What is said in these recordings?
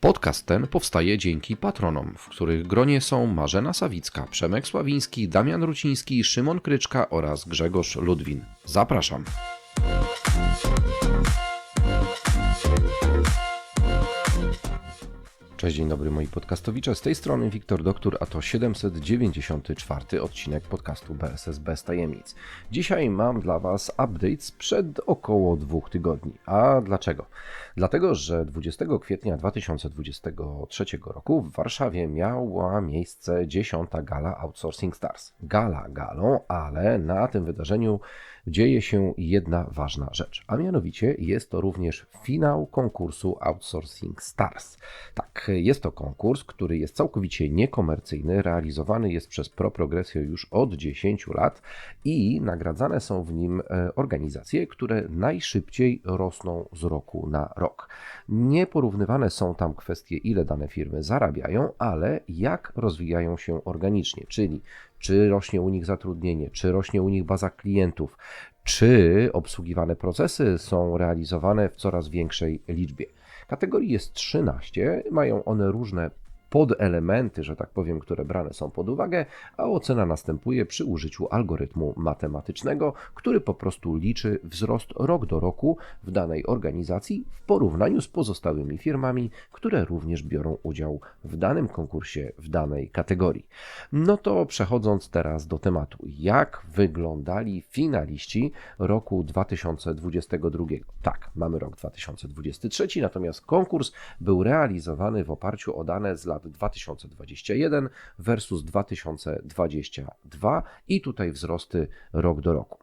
Podcast ten powstaje dzięki patronom, w których gronie są Marzena Sawicka, Przemek Sławiński, Damian Ruciński, Szymon Kryczka oraz Grzegorz Ludwin. Zapraszam. Cześć, dzień dobry moi podcastowicze. Z tej strony Wiktor Doktor, a to 794 odcinek podcastu BSS bez tajemnic. Dzisiaj mam dla Was update sprzed około dwóch tygodni. A dlaczego? Dlatego, że 20 kwietnia 2023 roku w Warszawie miała miejsce 10. gala Outsourcing Stars. Gala galą, ale na tym wydarzeniu dzieje się jedna ważna rzecz, a mianowicie jest to również finał konkursu Outsourcing Stars. Tak, jest to konkurs, który jest całkowicie niekomercyjny, realizowany jest przez ProProgresję już od 10 lat i nagradzane są w nim e, organizacje, które najszybciej rosną z roku na rok. Nie porównywane są tam kwestie, ile dane firmy zarabiają, ale jak rozwijają się organicznie, czyli czy rośnie u nich zatrudnienie, czy rośnie u nich baza klientów, czy obsługiwane procesy są realizowane w coraz większej liczbie. Kategorii jest 13, mają one różne podelementy, że tak powiem, które brane są pod uwagę, a ocena następuje przy użyciu algorytmu matematycznego, który po prostu liczy wzrost rok do roku w danej organizacji w porównaniu z pozostałymi firmami, które również biorą udział w danym konkursie, w danej kategorii. No to przechodząc teraz do tematu, jak wyglądali finaliści roku 2022? Tak, mamy rok 2023, natomiast konkurs był realizowany w oparciu o dane z lat 2021 versus 2022 i tutaj wzrosty rok do roku.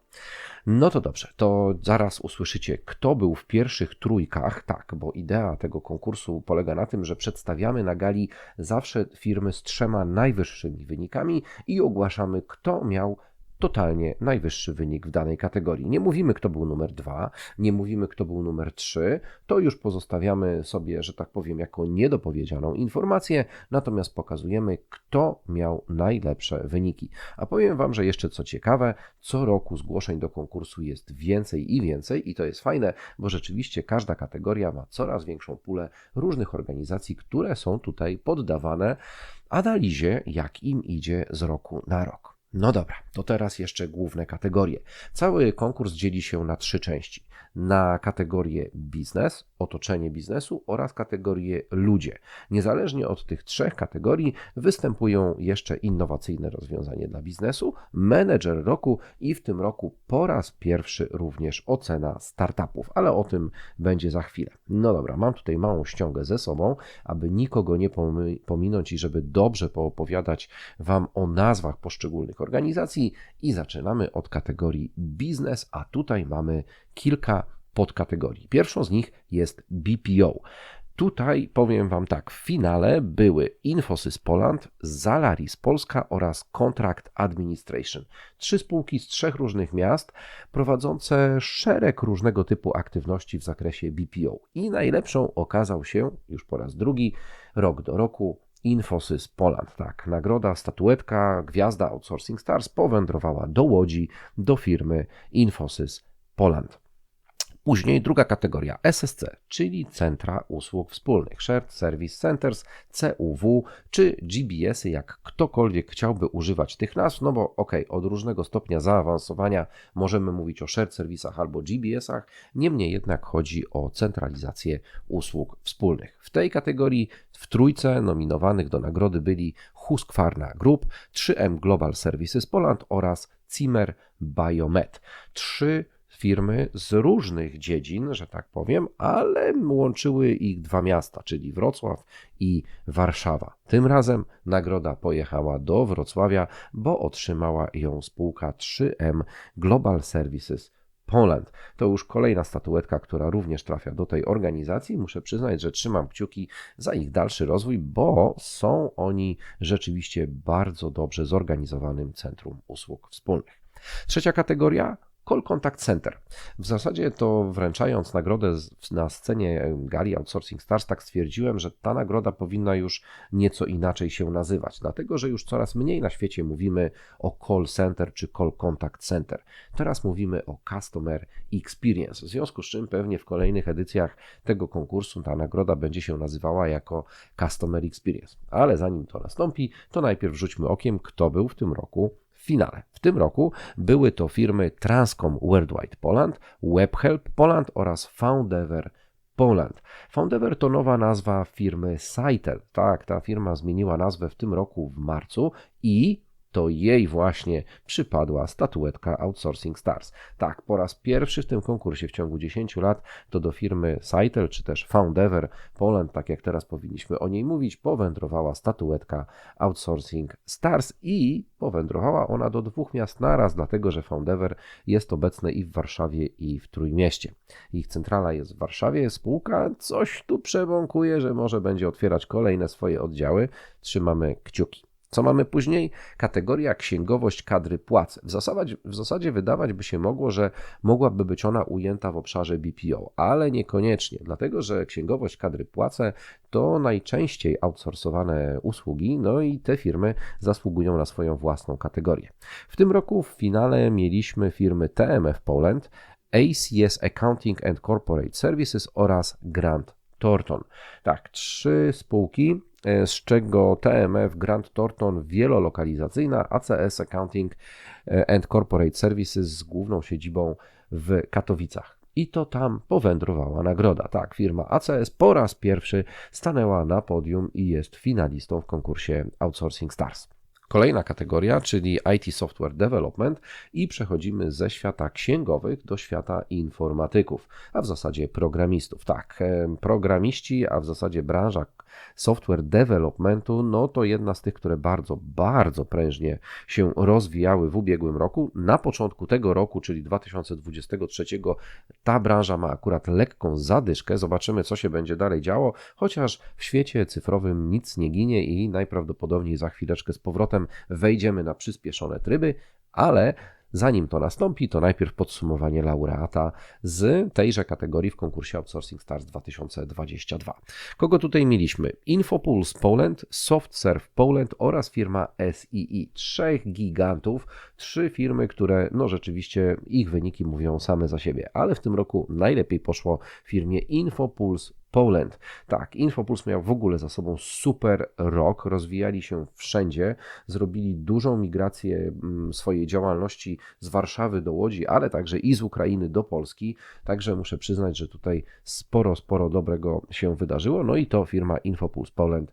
No to dobrze, to zaraz usłyszycie, kto był w pierwszych trójkach. Tak, bo idea tego konkursu polega na tym, że przedstawiamy na gali zawsze firmy z trzema najwyższymi wynikami i ogłaszamy, kto miał totalnie najwyższy wynik w danej kategorii. Nie mówimy, kto był numer dwa, nie mówimy, kto był numer trzy, to już pozostawiamy sobie, że tak powiem, jako niedopowiedzianą informację, natomiast pokazujemy, kto miał najlepsze wyniki. A powiem Wam, że jeszcze co ciekawe, co roku zgłoszeń do konkursu jest więcej i więcej i to jest fajne, bo rzeczywiście każda kategoria ma coraz większą pulę różnych organizacji, które są tutaj poddawane analizie, jak im idzie z roku na rok. No dobra, to teraz jeszcze główne kategorie. Cały konkurs dzieli się na trzy części. Na kategorię biznes, otoczenie biznesu oraz kategorię ludzie. Niezależnie od tych trzech kategorii występują jeszcze innowacyjne rozwiązanie dla biznesu, menedżer roku i w tym roku po raz pierwszy również ocena startupów, ale o tym będzie za chwilę. No dobra, mam tutaj małą ściągę ze sobą, aby nikogo nie pominąć i żeby dobrze poopowiadać Wam o nazwach poszczególnych organizacji i zaczynamy od kategorii biznes, a tutaj mamy kilka podkategorii. Pierwszą z nich jest BPO. Tutaj powiem Wam tak, w finale były Infosys Poland, Zalaris Polska oraz Contract Administration. Trzy spółki z trzech różnych miast prowadzące szereg różnego typu aktywności w zakresie BPO. I najlepszą okazał się, już po raz drugi, rok do roku, Infosys Poland. Tak, nagroda, statuetka, gwiazda Outsourcing Stars powędrowała do Łodzi, do firmy Infosys Poland. Później druga kategoria SSC, czyli Centra Usług Wspólnych, Shared Service Centers, CUW czy GBS-y, jak ktokolwiek chciałby używać tych nazw, no bo ok, od różnego stopnia zaawansowania możemy mówić o shared serwisach albo GBS-ach, niemniej jednak chodzi o centralizację usług wspólnych. W tej kategorii w trójce nominowanych do nagrody byli Husqvarna Group, 3M Global Services Poland oraz Zimmer Biomed. Trzy firmy z różnych dziedzin, że tak powiem, ale łączyły ich dwa miasta, czyli Wrocław i Warszawa. Tym razem nagroda pojechała do Wrocławia, bo otrzymała ją spółka 3M Global Services Poland. To już kolejna statuetka, która również trafia do tej organizacji. Muszę przyznać, że trzymam kciuki za ich dalszy rozwój, bo są oni rzeczywiście bardzo dobrze zorganizowanym centrum usług wspólnych. Trzecia kategoria Call Contact Center. W zasadzie to wręczając nagrodę na scenie gali Outsourcing Stars, tak stwierdziłem, że ta nagroda powinna już nieco inaczej się nazywać, dlatego że już coraz mniej na świecie mówimy o Call Center czy Call Contact Center. Teraz mówimy o Customer Experience, w związku z czym pewnie w kolejnych edycjach tego konkursu ta nagroda będzie się nazywała jako Customer Experience. Ale zanim to nastąpi, to najpierw rzućmy okiem, kto był w tym roku finale. W tym roku były to firmy Transcom Worldwide Poland, WebHelp Poland oraz Foundever Poland. Foundever to nowa nazwa firmy Saitel. Tak, ta firma zmieniła nazwę w tym roku w marcu i to jej właśnie przypadła statuetka Outsourcing Stars. Tak, po raz pierwszy w tym konkursie w ciągu 10 lat to do firmy Saitel czy też Foundever Poland, tak jak teraz powinniśmy o niej mówić, powędrowała statuetka Outsourcing Stars i powędrowała ona do dwóch miast naraz, dlatego że Foundever jest obecne i w Warszawie i w Trójmieście. Ich centrala jest w Warszawie, spółka coś tu przebąkuje, że może będzie otwierać kolejne swoje oddziały. Trzymamy kciuki. Co mamy później? Kategoria księgowość kadry płac. W zasadzie, w zasadzie wydawać by się mogło, że mogłaby być ona ujęta w obszarze BPO, ale niekoniecznie, dlatego że księgowość kadry płace to najczęściej outsourcowane usługi, no i te firmy zasługują na swoją własną kategorię. W tym roku w finale mieliśmy firmy TMF Poland, ACS Accounting and Corporate Services oraz Grant Thornton. Tak, trzy spółki z czego TMF Grant Thornton wielolokalizacyjna, ACS Accounting e, and Corporate Services z główną siedzibą w Katowicach. I to tam powędrowała nagroda. Tak, firma ACS po raz pierwszy stanęła na podium i jest finalistą w konkursie Outsourcing Stars. Kolejna kategoria, czyli IT Software Development i przechodzimy ze świata księgowych do świata informatyków, a w zasadzie programistów. Tak, e, programiści, a w zasadzie branża software developmentu, no to jedna z tych, które bardzo, bardzo prężnie się rozwijały w ubiegłym roku. Na początku tego roku, czyli 2023, ta branża ma akurat lekką zadyszkę. Zobaczymy, co się będzie dalej działo, chociaż w świecie cyfrowym nic nie ginie i najprawdopodobniej za chwileczkę z powrotem wejdziemy na przyspieszone tryby, ale Zanim to nastąpi, to najpierw podsumowanie laureata z tejże kategorii w konkursie Outsourcing Stars 2022. Kogo tutaj mieliśmy? Infopulse Poland, SoftServe Poland oraz firma SII. Trzech gigantów, trzy firmy, które no rzeczywiście ich wyniki mówią same za siebie, ale w tym roku najlepiej poszło firmie Infopulse Poland. Tak, Infopuls miał w ogóle za sobą super rok, rozwijali się wszędzie, zrobili dużą migrację mm, swojej działalności z Warszawy do Łodzi, ale także i z Ukrainy do Polski. Także muszę przyznać, że tutaj sporo, sporo dobrego się wydarzyło. No i to firma Infopuls Poland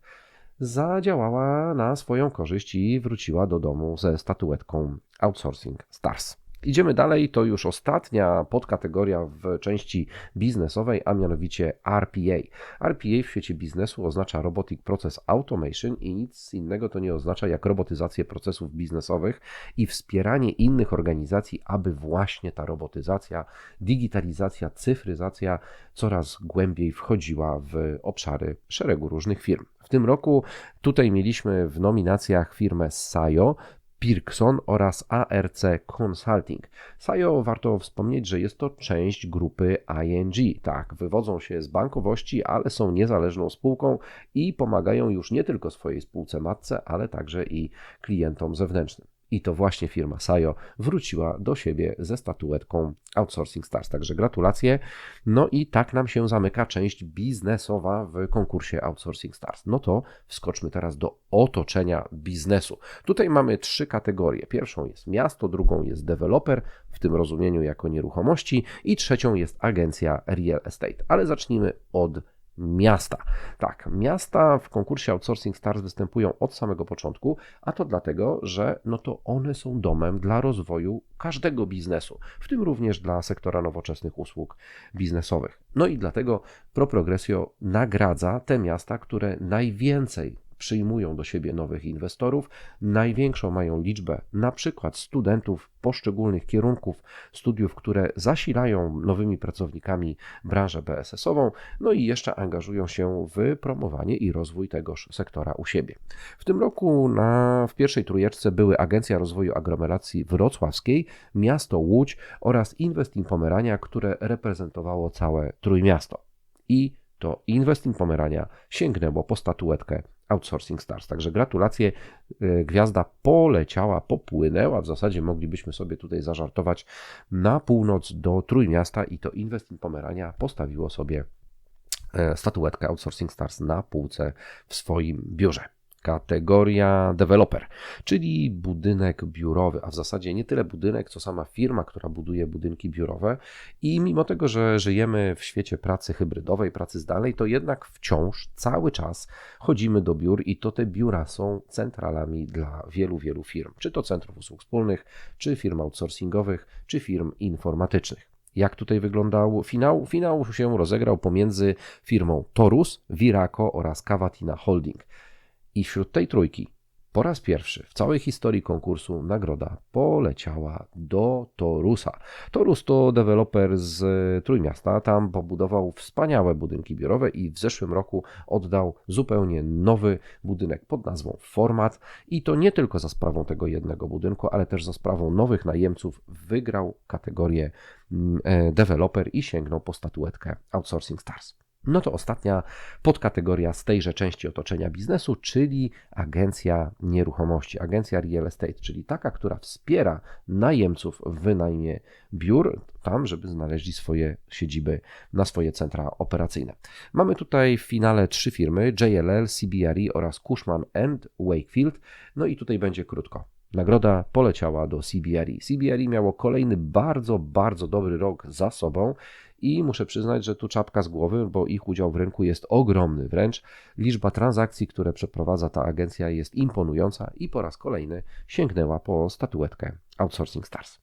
zadziałała na swoją korzyść i wróciła do domu ze statuetką Outsourcing Stars. Idziemy dalej, to już ostatnia podkategoria w części biznesowej, a mianowicie RPA. RPA w świecie biznesu oznacza Robotic Process Automation i nic innego to nie oznacza jak robotyzację procesów biznesowych i wspieranie innych organizacji, aby właśnie ta robotyzacja, digitalizacja, cyfryzacja coraz głębiej wchodziła w obszary szeregu różnych firm. W tym roku tutaj mieliśmy w nominacjach firmę Sayo, Pirkson oraz ARC Consulting. Sajo warto wspomnieć, że jest to część grupy ING. Tak, wywodzą się z bankowości, ale są niezależną spółką i pomagają już nie tylko swojej spółce matce, ale także i klientom zewnętrznym. I to właśnie firma Sajo wróciła do siebie ze statuetką Outsourcing Stars. Także gratulacje. No i tak nam się zamyka część biznesowa w konkursie Outsourcing Stars. No to wskoczmy teraz do otoczenia biznesu. Tutaj mamy trzy kategorie. Pierwszą jest miasto, drugą jest deweloper, w tym rozumieniu jako nieruchomości, i trzecią jest agencja real estate. Ale zacznijmy od miasta. Tak, miasta w konkursie Outsourcing Stars występują od samego początku, a to dlatego, że no to one są domem dla rozwoju każdego biznesu, w tym również dla sektora nowoczesnych usług biznesowych. No i dlatego ProProgresio nagradza te miasta, które najwięcej przyjmują do siebie nowych inwestorów, największą mają liczbę na przykład studentów poszczególnych kierunków studiów, które zasilają nowymi pracownikami branżę BSS-ową, no i jeszcze angażują się w promowanie i rozwój tegoż sektora u siebie. W tym roku na, w pierwszej trójeczce były Agencja Rozwoju Aglomeracji Wrocławskiej, Miasto Łódź oraz Investin Pomerania, które reprezentowało całe Trójmiasto. I to Investin Pomerania sięgnęło po statuetkę Outsourcing Stars. Także gratulacje. E, gwiazda poleciała, popłynęła. W zasadzie moglibyśmy sobie tutaj zażartować na północ do Trójmiasta i to Investin Pomerania postawiło sobie e, statuetkę Outsourcing Stars na półce w swoim biurze kategoria deweloper, czyli budynek biurowy, a w zasadzie nie tyle budynek, co sama firma, która buduje budynki biurowe. I mimo tego, że żyjemy w świecie pracy hybrydowej, pracy zdalnej, to jednak wciąż cały czas chodzimy do biur i to te biura są centralami dla wielu, wielu firm, czy to centrów usług wspólnych, czy firm outsourcingowych, czy firm informatycznych. Jak tutaj wyglądał finał? Finał się rozegrał pomiędzy firmą Torus, Viraco oraz Cavatina Holding. I wśród tej trójki po raz pierwszy w całej historii konkursu nagroda poleciała do Torusa. Torus to deweloper z Trójmiasta, tam pobudował wspaniałe budynki biurowe i w zeszłym roku oddał zupełnie nowy budynek pod nazwą Format i to nie tylko za sprawą tego jednego budynku, ale też za sprawą nowych najemców wygrał kategorię mm, e, deweloper i sięgnął po statuetkę Outsourcing Stars. No to ostatnia podkategoria z tejże części otoczenia biznesu, czyli agencja nieruchomości, agencja real estate, czyli taka, która wspiera najemców w wynajmie biur, tam, żeby znaleźli swoje siedziby na swoje centra operacyjne. Mamy tutaj w finale trzy firmy: JLL, CBRE oraz Cushman Wakefield. No i tutaj będzie krótko. Nagroda poleciała do CBRE. CBRE miało kolejny bardzo, bardzo dobry rok za sobą i muszę przyznać, że tu czapka z głowy, bo ich udział w rynku jest ogromny wręcz. Liczba transakcji, które przeprowadza ta agencja jest imponująca i po raz kolejny sięgnęła po statuetkę Outsourcing Stars.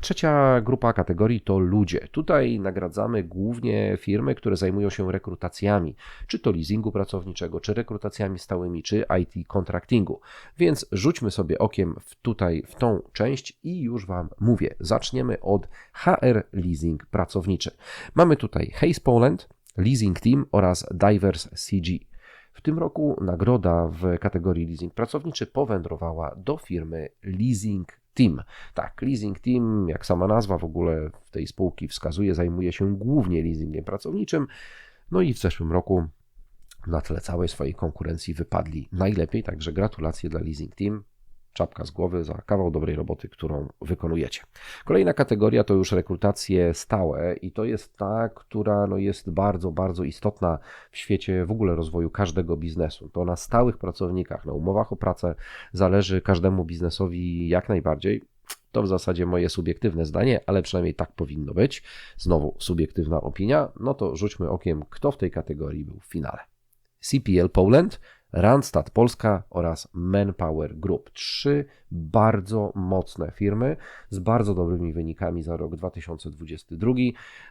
Trzecia grupa kategorii to ludzie. Tutaj nagradzamy głównie firmy, które zajmują się rekrutacjami, czy to leasingu pracowniczego, czy rekrutacjami stałymi, czy IT contractingu. Więc rzućmy sobie okiem w tutaj w tą część i już Wam mówię. Zaczniemy od HR Leasing Pracowniczy. Mamy tutaj Hayes Poland, Leasing Team oraz Divers CG. W tym roku nagroda w kategorii leasing pracowniczy powędrowała do firmy Leasing Team. Tak, Leasing Team, jak sama nazwa w ogóle w tej spółki wskazuje, zajmuje się głównie leasingiem pracowniczym. No i w zeszłym roku na tle całej swojej konkurencji wypadli najlepiej, także gratulacje dla Leasing Team czapka z głowy za kawał dobrej roboty, którą wykonujecie. Kolejna kategoria to już rekrutacje stałe i to jest ta, która no jest bardzo, bardzo istotna w świecie w ogóle rozwoju każdego biznesu. To na stałych pracownikach, na umowach o pracę zależy każdemu biznesowi jak najbardziej. To w zasadzie moje subiektywne zdanie, ale przynajmniej tak powinno być. Znowu subiektywna opinia. No to rzućmy okiem, kto w tej kategorii był w finale. CPL Poland Randstad Polska oraz Manpower Group. Trzy bardzo mocne firmy z bardzo dobrymi wynikami za rok 2022,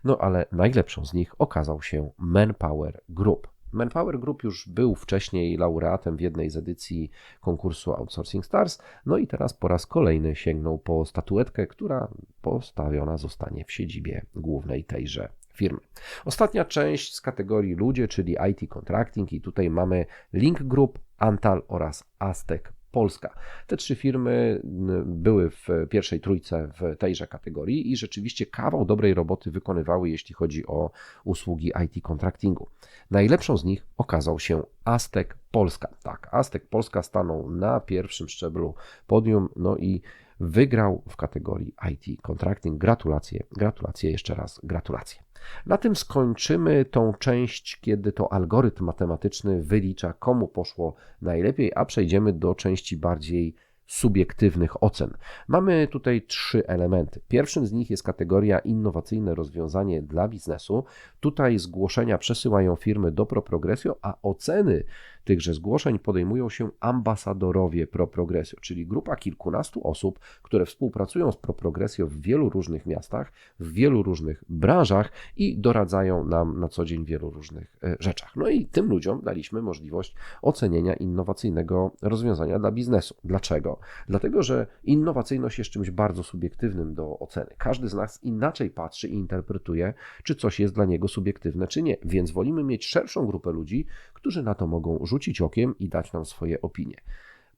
no ale najlepszą z nich okazał się Manpower Group. Manpower Group już był wcześniej laureatem w jednej z edycji konkursu Outsourcing Stars, no i teraz po raz kolejny sięgnął po statuetkę, która postawiona zostanie w siedzibie głównej tejże firmy. Ostatnia część z kategorii ludzie, czyli IT Contracting i tutaj mamy Link Group, Antal oraz Aztec Polska. Te trzy firmy były w pierwszej trójce w tejże kategorii i rzeczywiście kawał dobrej roboty wykonywały, jeśli chodzi o usługi IT contractingu. Najlepszą z nich okazał się Aztec Polska. Tak, Aztec Polska stanął na pierwszym szczeblu podium, no i wygrał w kategorii IT contracting. Gratulacje, gratulacje, jeszcze raz gratulacje. Na tym skończymy tą część, kiedy to algorytm matematyczny wylicza, komu poszło najlepiej, a przejdziemy do części bardziej subiektywnych ocen. Mamy tutaj trzy elementy. Pierwszym z nich jest kategoria innowacyjne rozwiązanie dla biznesu. Tutaj zgłoszenia przesyłają firmy do ProProgresio, a oceny tychże zgłoszeń podejmują się ambasadorowie ProProgresio, czyli grupa kilkunastu osób, które współpracują z ProProgresio w wielu różnych miastach, w wielu różnych branżach i doradzają nam na co dzień wielu różnych e, rzeczach. No i tym ludziom daliśmy możliwość ocenienia innowacyjnego rozwiązania dla biznesu. Dlaczego? Dlatego, że innowacyjność jest czymś bardzo subiektywnym do oceny. Każdy z nas inaczej patrzy i interpretuje, czy coś jest dla niego subiektywne, czy nie. Więc wolimy mieć szerszą grupę ludzi, którzy na to mogą rzucić okiem i dać nam swoje opinie.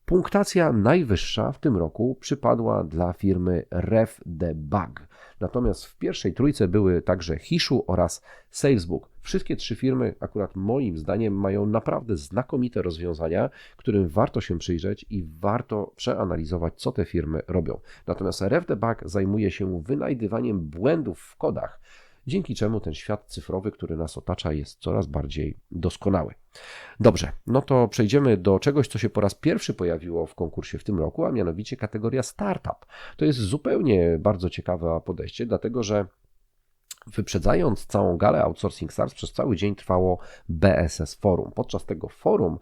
Punktacja najwyższa w tym roku przypadła dla firmy RefDebug. Natomiast w pierwszej trójce były także Hishu oraz Salesbook. Wszystkie trzy firmy, akurat moim zdaniem, mają naprawdę znakomite rozwiązania, którym warto się przyjrzeć i warto przeanalizować, co te firmy robią. Natomiast RefDebug zajmuje się wynajdywaniem błędów w kodach, dzięki czemu ten świat cyfrowy, który nas otacza, jest coraz bardziej doskonały. Dobrze, no to przejdziemy do czegoś, co się po raz pierwszy pojawiło w konkursie w tym roku, a mianowicie kategoria startup. To jest zupełnie bardzo ciekawe podejście, dlatego że Wyprzedzając całą galę Outsourcing Stars, przez cały dzień trwało BSS Forum. Podczas tego forum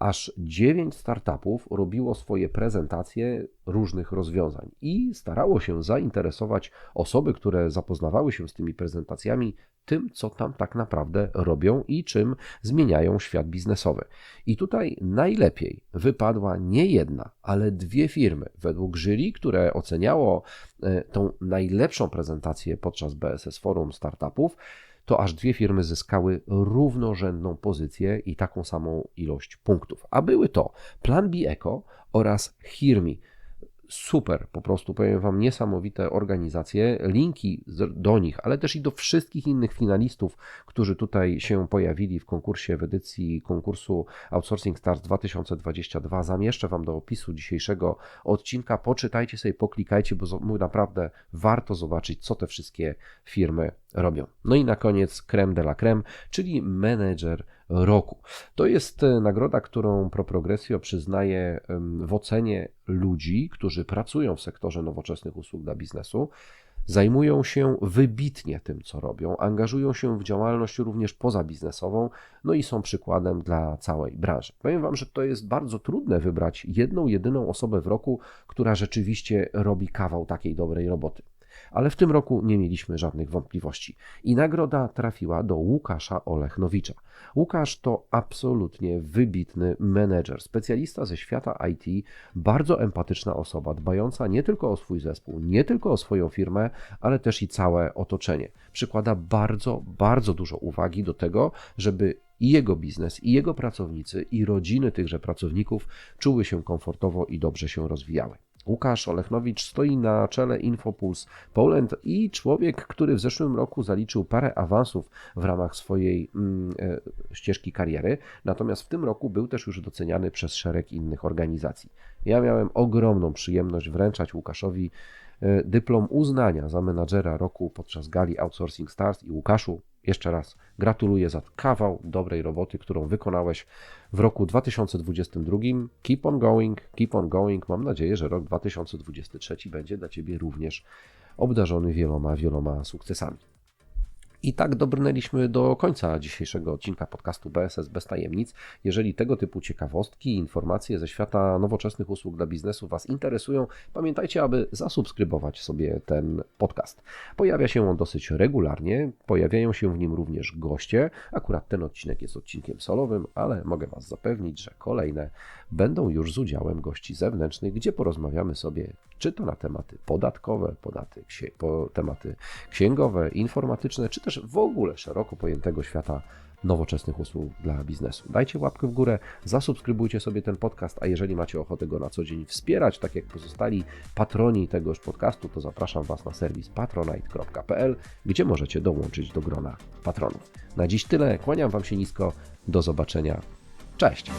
aż 9 startupów robiło swoje prezentacje różnych rozwiązań i starało się zainteresować osoby, które zapoznawały się z tymi prezentacjami, tym, co tam tak naprawdę robią i czym zmieniają świat biznesowy. I tutaj najlepiej wypadła nie jedna, ale dwie firmy według jury, które oceniało e, tą najlepszą prezentację podczas BSS Forum Startupów to aż dwie firmy zyskały równorzędną pozycję i taką samą ilość punktów. A były to Plan B Eco oraz Hirmi super, po prostu powiem Wam, niesamowite organizacje. Linki do nich, ale też i do wszystkich innych finalistów, którzy tutaj się pojawili w konkursie, w edycji konkursu Outsourcing Stars 2022, zamieszczę Wam do opisu dzisiejszego odcinka. Poczytajcie sobie, poklikajcie, bo naprawdę warto zobaczyć, co te wszystkie firmy robią. No i na koniec creme de la creme, czyli menedżer roku. To jest e, nagroda, którą ProProgresio przyznaje w ocenie ludzi, którzy pracują w sektorze nowoczesnych usług dla biznesu, zajmują się wybitnie tym, co robią, angażują się w działalność również pozabiznesową, no i są przykładem dla całej branży. Powiem Wam, że to jest bardzo trudne wybrać jedną, jedyną osobę w roku, która rzeczywiście robi kawał takiej dobrej roboty ale w tym roku nie mieliśmy żadnych wątpliwości. I nagroda trafiła do Łukasza Olechnowicza. Łukasz to absolutnie wybitny menedżer, specjalista ze świata IT, bardzo empatyczna osoba, dbająca nie tylko o swój zespół, nie tylko o swoją firmę, ale też i całe otoczenie. Przykłada bardzo, bardzo dużo uwagi do tego, żeby i jego biznes, i jego pracownicy, i rodziny tychże pracowników czuły się komfortowo i dobrze się rozwijały. Łukasz Olechnowicz stoi na czele Infopuls Poland i człowiek, który w zeszłym roku zaliczył parę awansów w ramach swojej mm, e, ścieżki kariery, natomiast w tym roku był też już doceniany przez szereg innych organizacji. Ja miałem ogromną przyjemność wręczać Łukaszowi e, dyplom uznania za menadżera roku podczas gali Outsourcing Stars i Łukaszu jeszcze raz gratuluję za kawał dobrej roboty, którą wykonałeś w roku 2022. Keep on going, keep on going. Mam nadzieję, że rok 2023 będzie dla Ciebie również obdarzony wieloma, wieloma sukcesami. I tak dobrnęliśmy do końca dzisiejszego odcinka podcastu BSS bez tajemnic. Jeżeli tego typu ciekawostki, informacje ze świata nowoczesnych usług dla biznesu Was interesują, pamiętajcie, aby zasubskrybować sobie ten podcast. Pojawia się on dosyć regularnie, pojawiają się w nim również goście. Akurat ten odcinek jest odcinkiem solowym, ale mogę Was zapewnić, że kolejne będą już z udziałem gości zewnętrznych, gdzie porozmawiamy sobie czy to na tematy podatkowe, podaty, po, tematy księgowe, informatyczne, czy też w ogóle szeroko pojętego świata nowoczesnych usług dla biznesu. Dajcie łapkę w górę, zasubskrybujcie sobie ten podcast, a jeżeli macie ochotę go na co dzień wspierać, tak jak pozostali patroni tegoż podcastu, to zapraszam Was na serwis patronite.pl, gdzie możecie dołączyć do grona patronów. Na dziś tyle, kłaniam Wam się nisko, do zobaczenia, cześć!